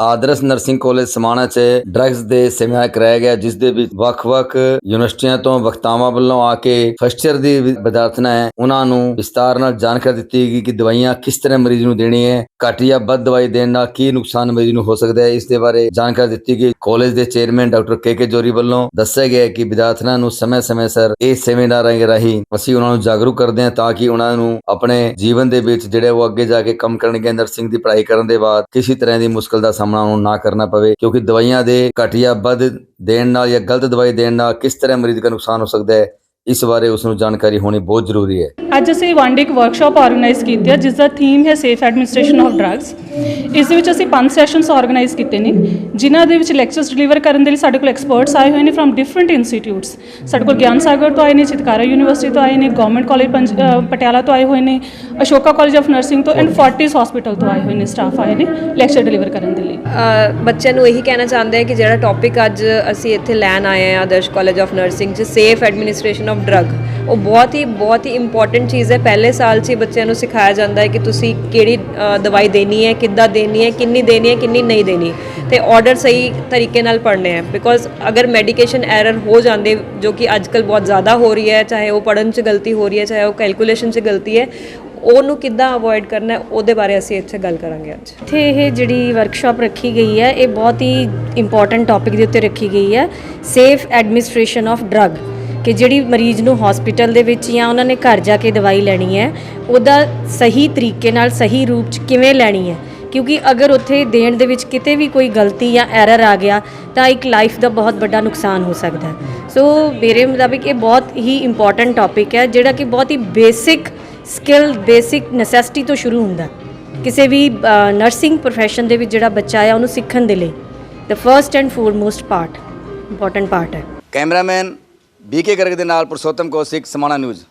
ਆਦਰਸ਼ nursing college Samana 'ਚ drugs ਦੇ seminar ਕਰਾਇਆ ਗਿਆ, ਜਿਸ ਦੇ ਵਿੱਚ ਵੱਖ-ਵੱਖ ਯੂਨੀਵਰਸਿਟੀਆਂ ਤੋਂ ਵਕਤਾਵਾਂ ਵੱਲੋਂ ਆ ਕੇ ਫਸਟ ਈਅਰ ਦੀ ਵਿ- ਵਿਦਿਆਰਥਣਾਂ ਹੈ, ਉਹਨਾਂ ਨੂੰ ਵਿਸਤਾਰ ਨਾਲ ਜਾਣਕਾਰੀ ਦਿੱਤੀ ਗਈ ਕਿ ਦਵਾਈਆਂ ਕਿਸ ਤਰ੍ਹਾਂ ਮਰੀਜ਼ ਨੂੰ ਦੇਣੀ ਹੈ, ਘੱਟ ਜਾਂ ਵੱਧ ਦਵਾਈ ਦੇਣ ਨਾਲ ਕੀ ਨੁਕਸਾਨ ਮਰੀਜ਼ ਨੂੰ ਹੋ ਸਕਦਾ ਹੈ, ਇਸ ਦੇ ਬਾਰੇ ਜਾਣਕਾਰੀ ਦਿੱਤੀ ਗਈ। ਕਾਲਜ ਦੇ ਚੇਅਰਮੈਨ ਡਾਕਟਰ ਕੇ ਕੇ ਜੋਰੀ ਵੱਲੋਂ ਦੱਸਿਆ ਗਿਆ ਕਿ ਵਿਦਿਆਰਥਣਾਂ ਨੂੰ ਸਮੇਂ-ਸਮੇਂ ਸਿਰ ਇਹ ਸੈਮੀਨਾਰਾਂ ਰਾਹੀਂ ਅਸੀਂ ਉਹਨਾਂ ਨੂੰ ਜਾਗਰੂਕ ਕਰਦੇ ਹਾਂ ਤਾਂ ਕਿ ਉਹਨਾਂ ਨੂੰ ਆਪਣੇ ਜੀਵਨ ਦੇ ਵਿੱਚ ਜਿਹੜੇ ਉਹ ਅੱਗੇ ਜਾ ਕੇ ਕੰਮ ਕਰਨਗੇ, ਨਰਸਿੰਗ ਦੀ ਪੜ੍ਹਾਈ ਕਰਨ ਦੇ ਬਾਅਦ ਕਿਸੇ ਤਰ੍ਹਾਂ ਦੀ ਮੁਸ਼ਕਲ ਦਾ ਸਾਹਮਣਾ ਉਹਨੂੰ ਨਾ ਕਰਨਾ ਪਵੇ, ਕਿਉਂਕਿ ਦਵਾਈਆਂ ਦੇ ਘੱਟ ਜਾਂ ਵੱਧ ਦੇਣ ਨਾਲ ਜਾਂ ਗਲਤ ਦਵਾਈ ਦੇਣ ਨਾਲ ਕਿਸ ਤਰ੍ਹਾਂ ਮਰੀਜ਼ ਦਾ ਨੁਕਸਾਨ ਹੋ ਸਕਦਾ ਹੈ? ਇਸ ਬਾਰੇ ਉਸ ਨੂੰ ਜਾਣਕਾਰੀ ਹੋਣੀ ਬਹੁਤ ਜ਼ਰੂਰੀ ਹੈ। ਅੱਜ ਅਸੀਂ ਵਨ ਡੇ ਇੱਕ ਵਰਕਸ਼ਾਪ ਆਰਗੇਨਾਈਜ਼ ਕੀਤੀ ਹੈ ਜਿਸ ਦਾ ਥੀਮ ਹੈ ਸੇਫ ਐਡਮਿਨਿਸਟ੍ਰੇਸ਼ਨ ਆਫ ਡਰੱਗਸ ਇਸ ਦੇ ਵਿੱਚ ਅਸੀਂ ਪੰਜ ਸੈਸ਼ਨਸ ਆਰਗੇਨਾਈਜ਼ ਕੀਤੇ ਨੇ ਜਿਨ੍ਹਾਂ ਦੇ ਵਿੱਚ ਲੈਕਚਰਸ ਡਿਲੀਵਰ ਕਰਨ ਦੇ ਲਈ ਸਾਡੇ ਕੋਲ ਐਕਸਪਰਟਸ ਆਏ ਹੋਏ ਨੇ ਫਰਮ ਡਿਫਰੈਂਟ ਇੰਸਟੀਟਿਊਟਸ ਸਾਡੇ ਕੋਲ ਗਿਆਨ ਸਾਗਰ ਤੋਂ ਆਏ ਨੇ ਚਿਤਕਾਰਾ ਯੂਨੀਵਰਸਿਟੀ ਤੋਂ ਆਏ ਨੇ ਗਵਰਨਮੈਂਟ ਕਾਲਜ ਪਟਿਆਲਾ ਤੋਂ ਆਏ ਹੋਏ ਨੇ ਅਸ਼ੋਕਾ ਕਾਲਜ ਆਫ ਨਰਸਿੰਗ ਤੋਂ ਐਂਡ ਫੋਰਟਿਸ ਹਸਪੀਟਲ ਤੋਂ ਆਏ ਹੋਏ ਨੇ ਸਟਾਫ ਆਏ ਨੇ ਲੈਕਚਰ ਡਿਲੀਵਰ ਕਰਨ ਦੇ ਲਈ। ਬੱਚਿਆਂ ਨੂੰ ਇਹੀ ਕਹਿਣਾ ਚਾਹੁੰਦੇ ਹਾਂ ਕਿ ਜਿਹੜਾ ਟੌਪਿਕ ਅੱਜ ਅਸੀਂ ਇੱਥੇ ਲੈਣ ਆਏ ਹਾਂ ਆਦਰਸ਼ ਕਾਲਜ ਆਫ ਨਰਸਿੰਗ 'ਚ ਸੇਫ ਐਡਮਿਨਿਸਟ੍ਰੇਸ਼ਨ ਆਫ ਡਰੱਗ ਉਹ ਬਹੁਤ ਹੀ ਬਹੁਤ ਹੀ ਇੰਪੋਰਟੈਂਟ ਚੀਜ਼ ਹੈ। ਪਹਿਲੇ ਸਾਲ 'ਚ ਹੀ ਬੱਚਿਆਂ ਨੂੰ ਸਿਖਾਇਆ ਜਾਂਦਾ ਹੈ ਕਿ ਤੁਸੀਂ ਕਿਹੜੀ ਦਵਾਈ ਦੇਣੀ ਹੈ, ਕਿੱਦਾਂ ਦੇਣੀ ਹੈ, ਕਿੰਨੀ ਦੇਣੀ ਹੈ, ਕਿੰਨੀ ਨਹੀਂ ਦੇਣੀ। ਤੇ ਆਰਡਰ ਸਹੀ ਤਰੀਕੇ ਨਾਲ ਪੜ੍ਹਨੇ ਹੈ। ਬਿਕੋਜ਼ ਅਗਰ ਮੈਡੀਕੇਸ਼ਨ ਐਰਰ ਹੋ ਜਾਂਦੇ, ਜੋ ਕਿ ਅੱਜਕੱਲ ਬਹੁਤ ਜ਼ਿਆਦਾ ਹੋ ਰਹੀ ਹੈ, ਚਾਹੇ ਉਹ ਪੜਨ 'ਚ ਗਲਤੀ ਹੋ ਰਹੀ ਹੈ, ਚਾਹੇ ਉਹ ਕੈਲਕੂਲੇਸ਼ਨ 'ਚ ਗਲਤੀ ਹੈ, ਉਹਨੂੰ ਕਿੱਦਾਂ ਅਵੋਇਡ ਕਰਨਾ ਹੈ, ਉਹਦੇ ਬਾਰੇ ਅਸੀਂ ਇੱਥੇ ਗੱਲ ਕਰਾਂਗੇ ਅੱਜ। ਇੱਥੇ ਇਹ ਜਿਹੜੀ ਵਰਕਸ਼ਾਪ ਰੱਖੀ ਗਈ ਹੈ, ਇਹ ਬਹੁਤ ਹੀ ਇੰਪੋਰਟੈਂਟ ਟੌਪਿਕ ਦੇ ਉੱਤੇ ਰੱਖੀ ਗਈ ਹੈ। ਸੇਫ ਐਡਮਿਨਿਸਟ੍ਰੇਸ਼ਨ ਆਫ ਡਰੱਗ ਕਿ ਜਿਹੜੀ ਮਰੀਜ਼ ਨੂੰ ਹਸਪੀਟਲ ਦੇ ਵਿੱਚ ਜਾਂ ਉਹਨਾਂ ਨੇ ਘਰ ਜਾ ਕੇ ਦਵਾਈ ਲੈਣੀ ਹੈ, ਉਹਦਾ ਸਹੀ ਤਰੀਕੇ ਨਾਲ, ਸਹੀ ਰੂਪ ਚ ਕਿਵੇਂ ਲੈਣੀ ਹੈ? ਕਿਉਂਕਿ ਅਗਰ ਉੱਥੇ ਦੇਣ ਦੇ ਵਿੱਚ ਕਿਤੇ ਵੀ ਕੋਈ ਗਲਤੀ ਜਾਂ ਐਰਰ ਆ ਗਿਆ, ਤਾਂ ਇੱਕ ਲਾਈਫ ਦਾ ਬਹੁਤ ਵੱਡਾ ਨੁਕਸਾਨ ਹੋ ਸਕਦਾ ਸੋ ਮੇਰੇ ਮੁਤਾਬਿਕ ਇਹ ਬਹੁਤ ਹੀ ਇੰਪੋਰਟੈਂਟ ਟੌਪਿਕ ਹੈ, ਜਿਹੜਾ ਕਿ ਬਹੁਤ ਹੀ ਬੇਸਿਕ ਸਕਿੱਲ ਬੇਸਿਕ ਨੈਸੈਸਿਟੀ ਤੋਂ ਸ਼ੁਰੂ ਹੁੰਦਾ ਕਿਸੇ ਵੀ ਨਰਸਿੰਗ profession ਦੇ ਵਿੱਚ ਜਿਹੜਾ ਬੱਚਾ ਆ ਉਹਨੂੰ ਸਿੱਖਣ ਦੇ ਲਈ the first and foremost part important part ਹੈ। ਕੈਮਰਾਮੈਨ ਬੀਕੇ ਗਰਗ ਦੇ ਨਾਲ ਪੁਰਸ਼ੋਤਮ ਕੌਸ਼ਿਕ ਸਮਾਣਾ ਨਿਊਜ਼।